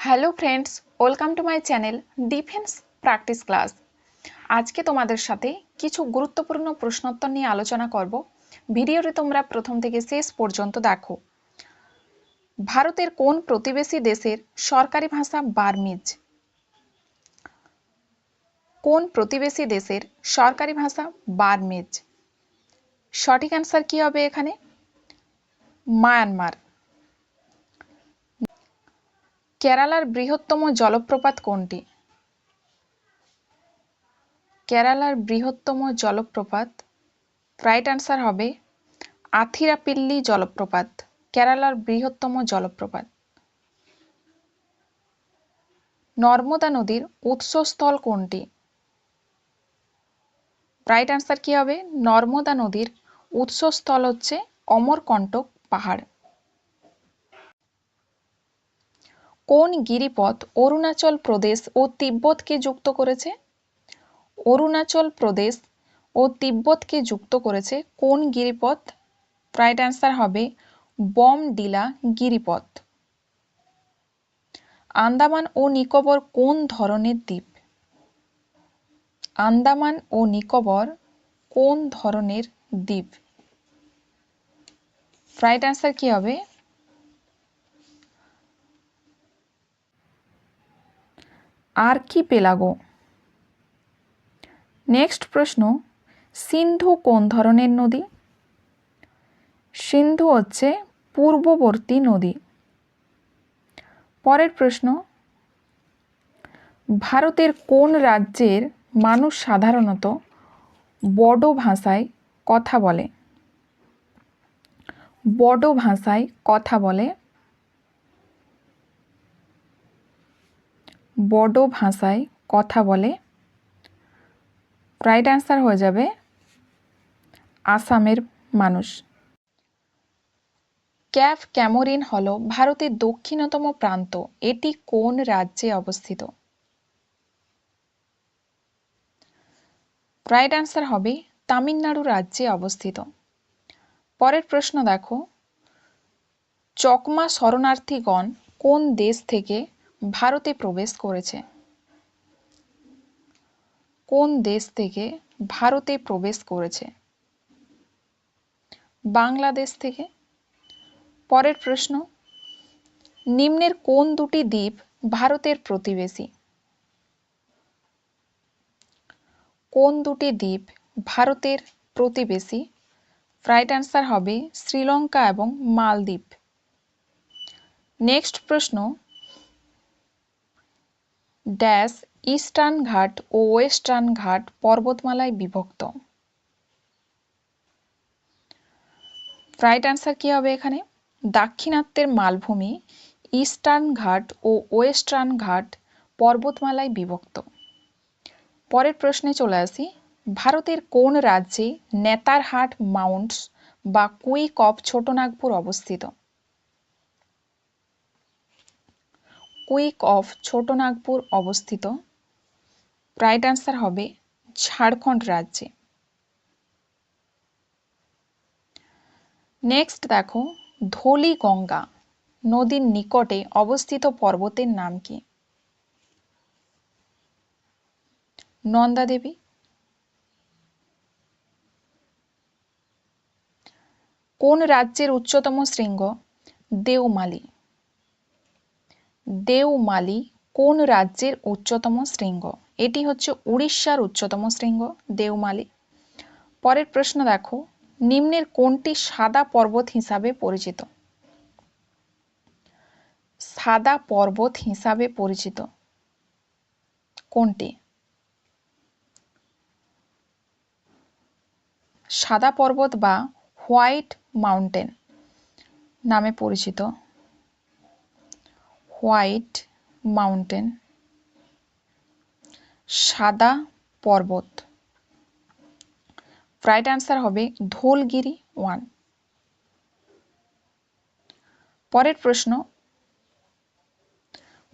Hello friends welcome to my channel defence practice class আজকে তোমাদের সাথে কিছু গুরুত্বপূর্ণ প্রশ্নোত্তর নিয়ে আলোচনা করব। ভিডিওটি তোমরা প্রথম থেকে শেষ পর্যন্ত দেখো। ভারতের কোন প্রতিবেশী দেশের সরকারি ভাষা বার্মিজ? কোন প্রতিবেশী দেশের সরকারি ভাষা বার্মিজ? সঠিক অ্যান্সার কি হবে এখানে? মায়ানমার। কেরালার বৃহত্তম জলপ্রপাত কোনটি? কেরালার বৃহত্তম জলপ্রপাত, রাইট অ্যান্সার হবে আথিরাপিল্লি জলপ্রপাত, কেরালার বৃহত্তম জলপ্রপাত। নর্মদা নদীর উৎসস্থল কোনটি? রাইট অ্যান্সার কি হবে? নর্মদা নদীর উৎসস্থল হচ্ছে অমরকণ্টক পাহাড়। কোন গিরিপথ অরুণাচল প্রদেশ ও তিব্বতকে যুক্ত করেছে? অরুণাচল প্রদেশ ও তিব্বতকে যুক্ত করেছে কোন গিরিপথ? রাইট অ্যান্সার হবে বমডিলা গিরিপথ। আন্দামান ও নিকোবর কোন ধরনের দ্বীপ? আন্দামান ও নিকোবর কোন ধরনের দ্বীপ? রাইট অ্যান্সার কি হবে? আর্কিপেলাগো নেক্সট প্রশ্ন, সিন্ধু কোন ধরনের নদী? সিন্ধু হচ্ছে পূর্ববর্তী নদী। পরের প্রশ্ন, ভারতের কোন রাজ্যের মানুষ সাধারণত বডো ভাষায় কথা বলে? বডো ভাষায় কথা বলে বডো ভাষায় কথা বলে। রাইট অ্যান্সার হয়ে যাবে আসামের মানুষ। ক্যাফ ক্যামোরিন হল ভারতের দক্ষিণতম প্রান্ত। এটি কোন রাজ্যে অবস্থিত? রাইট অ্যান্সার হবে তামিলনাড়ু রাজ্যে অবস্থিত। পরের প্রশ্ন দেখো। চকমা শরণার্থীগণ কোন দেশ থেকে ভারতে প্রবেশ করেছে। কোন দেশ থেকে ভারতে প্রবেশ করেছে? বাংলাদেশ থেকে। পরের প্রশ্ন, নিম্নের কোন দুটি দ্বীপ ভারতের প্রতিবেশী? কোন দুটি দ্বীপ ভারতের প্রতিবেশী? রাইট অ্যান্সার হবে শ্রীলঙ্কা এবং মালদ্বীপ। নেক্সট প্রশ্ন ড্যাশ ইস্টার্ন ঘাট ও ওয়েস্টার্ন ঘাট পর্বতমালায় বিভক্ত। রাইট অ্যান্সার কি হবে এখানে? দাক্ষিণাত্যের মালভূমি ইস্টার্ন ঘাট ও ওয়েস্টার্ন ঘাট পর্বতমালায় বিভক্ত। পরের প্রশ্নে চলে আসি। ভারতের কোন রাজ্যে নেতারহাট মাউন্টস বা কুইক অফ ছোটনাগপুর অবস্থিত? কুইক অফ ছোটনাগপুর অবস্থিত। রাইট অ্যান্সার হবে ঝাড়খণ্ড রাজ্যে। নেক্সট দেখো ধলি গঙ্গা নদীর নিকটে অবস্থিত পর্বতের নাম কি? নন্দা দেবী। কোন রাজ্যের উচ্চতম শৃঙ্গ দেওমালি? দেওমালি কোন রাজ্যের উচ্চতম শৃঙ্গ? এটি হচ্ছে উড়িষ্যার উচ্চতম শৃঙ্গ, দেওমালি। পরের প্রশ্ন দেখো, নিম্নের কোনটি সাদা পর্বত হিসাবে পরিচিত? সাদা পর্বত হিসাবে পরিচিত। কোনটি? সাদা পর্বত বা হোয়াইট মাউন্টেন নামে পরিচিত। হোয়াইট মাউন্টেন, সাদা পর্বত। রাইট অ্যান্সার হবে ধোলগিরি ওয়ান। পরের প্রশ্ন,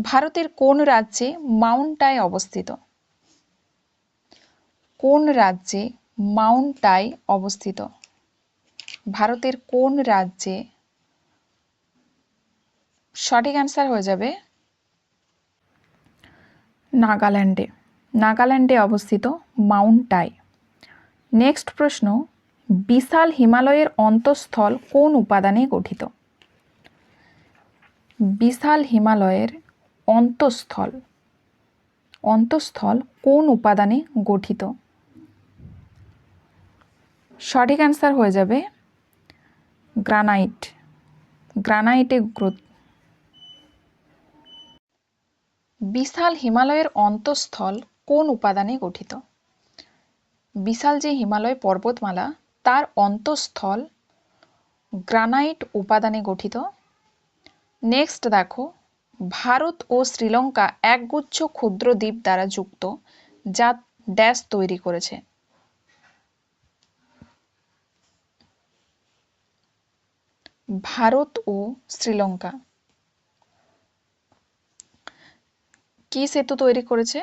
ভারতের কোন রাজ্যে মাউন্টাই অবস্থিত? কোন রাজ্যে মাউন্টাই অবস্থিত? ভারতের কোন রাজ্যে সঠিক অ্যান্সার হয়ে যাবে নাগাল্যান্ডে। নাগাল্যান্ডে অবস্থিত মাউন্ট টাই। নেক্সট প্রশ্ন, বিশাল হিমালয়ের অন্তঃস্থল কোন উপাদানে গঠিত? বিশাল হিমালয়ের অন্তঃস্থল। অন্তঃস্থল কোন উপাদানে গঠিত? সঠিক অ্যান্সার হয়ে যাবে গ্রানাইট। গ্রানাইটে বিশাল হিমালয়ের অন্তঃস্থল কোন উপাদানে গঠিত? বিশাল যে হিমালয় পর্বতমালা, তার অন্তঃস্থল গ্রানাইট উপাদানে গঠিত। নেক্সট দেখো, ভারত ও শ্রীলঙ্কা একগুচ্ছ ক্ষুদ্র দ্বীপ দ্বারা যুক্ত, যা ড্যাশ তৈরি করেছে। ভারত ও শ্রীলঙ্কা। কি সেতু তৈরি করেছে?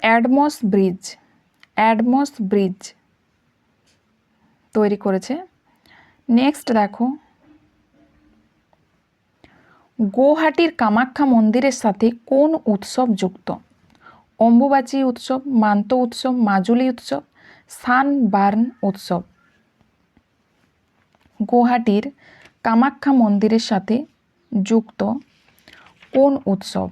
অ্যাডমস ব্রিজ। অ্যাডমস ব্রিজ তৈরি করেছে। নেক্সট দেখো। গৌহাটির কামাখ্যা মন্দিরের সাথে কোন উৎসব যুক্ত? অম্বুবাচী উৎসব, মান্ত উৎসব, মাজুলি উৎসব, সান বার্ন উৎসব। গৌহাটির কামাখ্যা মন্দিরের সাথে যুক্ত কোন উৎসব?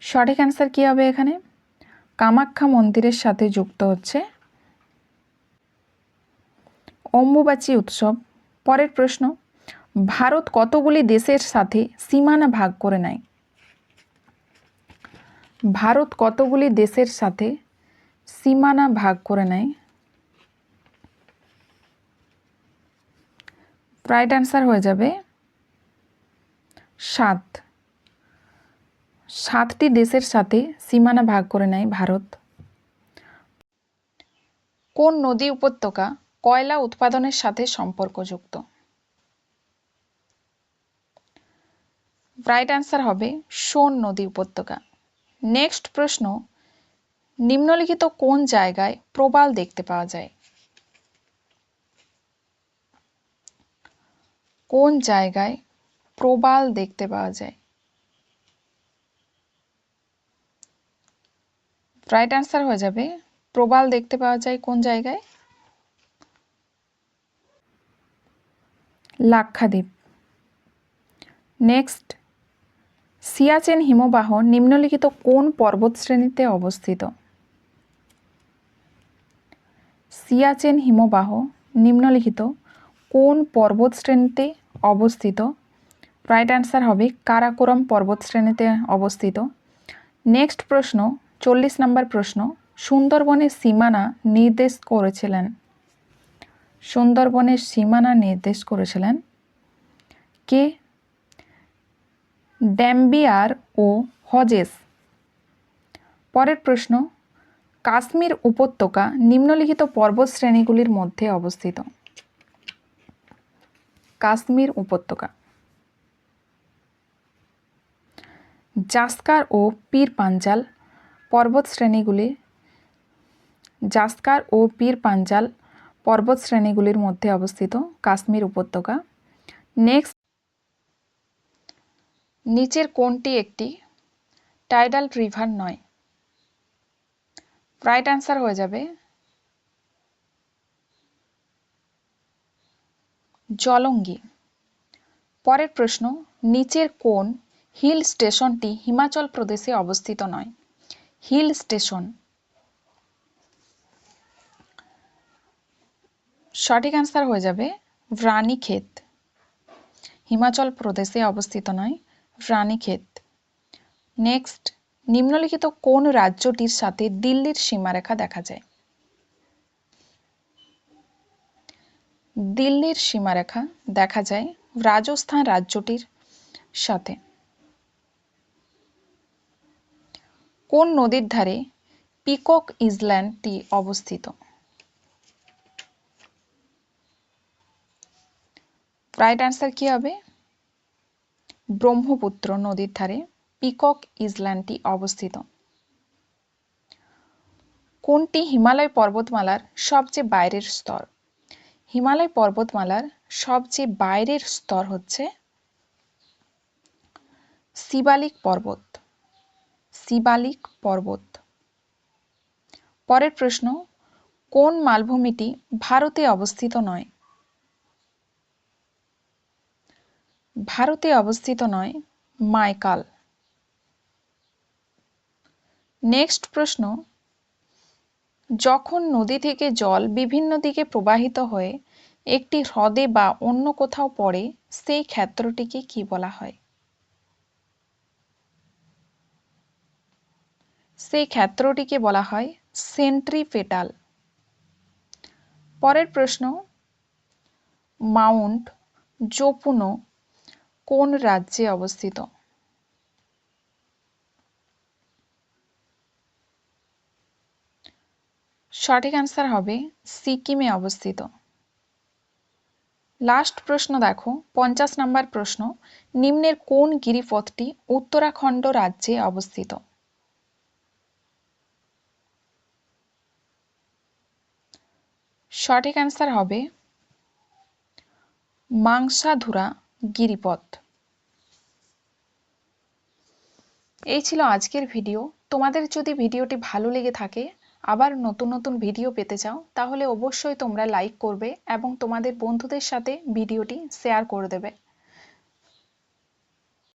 সঠিক অ্যান্সার কী হবে এখানে? কামাখ্যা মন্দিরের সাথে যুক্ত হচ্ছে। অম্বুবাচী উৎসব। পরের প্রশ্ন, ভারত কতগুলি দেশের সাথে সীমানা ভাগ করে নেয়? ভারত কতগুলি দেশের সাথে সীমানা ভাগ করে নেয়? রাইট অ্যান্সার হয়ে যাবে সাত। সাতটি দেশের সাথে সীমানা ভাগ করে নেয় ভারত। কোন নদী উপত্যকা কয়লা উৎপাদনের সাথে সম্পর্কযুক্ত? রাইট অ্যান্সার হবে সোন নদী উপত্যকা। নেক্সট প্রশ্ন, নিম্নলিখিত কোন জায়গায় প্রবাল দেখতে পাওয়া যায়? কোন জায়গায় প্রবাল দেখতে পাওয়া যায়? রাইট অ্যান্সার হয়ে যাবে। প্রবাল দেখতে পাওয়া যায় কোন জায়গায়? লাক্ষাদ্বীপ। নেক্সট সিয়াচেন হিমবাহ নিম্নলিখিত কোন পর্বতশ্রেণীতে অবস্থিত? সিয়াচেন হিমবাহ নিম্নলিখিত কোন পর্বতশ্রেণীতে অবস্থিত। রাইট অ্যান্সার হবে কারাকোরম পর্বতশ্রেণীতে অবস্থিত। নেক্সট প্রশ্ন, চল্লিশ নম্বর প্রশ্ন সুন্দরবনের সীমানা নির্দেশ করেছিলেন। সুন্দরবনের সীমানা নির্দেশ করেছিলেন কে? ড্যাম্বিয়ার ও হজেস। পরের প্রশ্ন, কাশ্মীর উপত্যকা নিম্নলিখিত পর্বত শ্রেণীগুলির মধ্যে অবস্থিত। কাশ্মীর উপত্যকা। জাস্কার ও পীর পাঞ্জাল পর্বত শ্রেণীগুলি জাস্কার ও পীর পাঞ্জাল পর্বত শ্রেণীগুলির মধ্যে অবস্থিত কাশ্মীর উপত্যকা। নেক্সট, নিচের কোনটি একটি টাইডাল রিভার নয়। রাইট অ্যান্সার হয়ে যাবে জলঙ্গি। পরের প্রশ্ন, নিচের কোন হিল স্টেশনটি হিমাচল প্রদেশে অবস্থিত নয়। Hill station. সঠিক অ্যান্সার হয়ে যাবে রানীক্ষেত হিমাচল প্রদেশে অবস্থিত নয় রানীক্ষেত নেক্সট নিম্নলিখিত কোন রাজ্যটির সাথে দিল্লির সীমারেখা দেখা যায়? দিল্লির সীমারেখা দেখা যায় রাজস্থান রাজ্যটির সাথে। কোন নদীর ধারে পিকক ইসল্যান্ডটি অবস্থিত? রাইট অ্যান্সার কি হবে? ব্রহ্মপুত্র নদীর ধারে পিকক ইসল্যান্ডটি অবস্থিত। কোনটি হিমালয় পর্বতমালার সবচেয়ে বাইরের স্তর? হিমালয় পর্বতমালার সবচেয়ে বাইরের স্তর হচ্ছে শিবালিক পর্বত। শিবালিক পর্বত। পরের প্রশ্ন, কোন মালভূমিটি ভারতে অবস্থিত নয়? ভারতে অবস্থিত নয়, মাইকাল। নেক্সট প্রশ্ন যখন নদী থেকে জল বিভিন্ন দিকে প্রবাহিত হয়ে একটি হ্রদে বা অন্য কোথাও পড়ে, সেই ক্ষেত্রটিকে কি বলা হয়? সেই ক্ষেত্রটিকে বলা হয় সেন্ট্রিপেটাল পরের প্রশ্ন, মাউন্ট জোপুনো কোন রাজ্যে অবস্থিত? সঠিক অ্যান্সার হবে সিকিমে অবস্থিত। লাস্ট প্রশ্ন দেখো, পঞ্চাশ নম্বর প্রশ্ন, নিম্নের কোন গিরিপথটি উত্তরাখণ্ড রাজ্যে অবস্থিত? সঠিক অ্যান্সার হবে মাংসাধুরা গিরিপথ। এই ছিল আজকের ভিডিও তোমাদের যদি ভিডিওটি ভালো লেগে থাকে আবার নতুন নতুন ভিডিও পেতে চাও, তাহলে অবশ্যই তোমরা লাইক করবে এবং তোমাদের বন্ধুদের সাথে ভিডিওটি শেয়ার করে দেবে।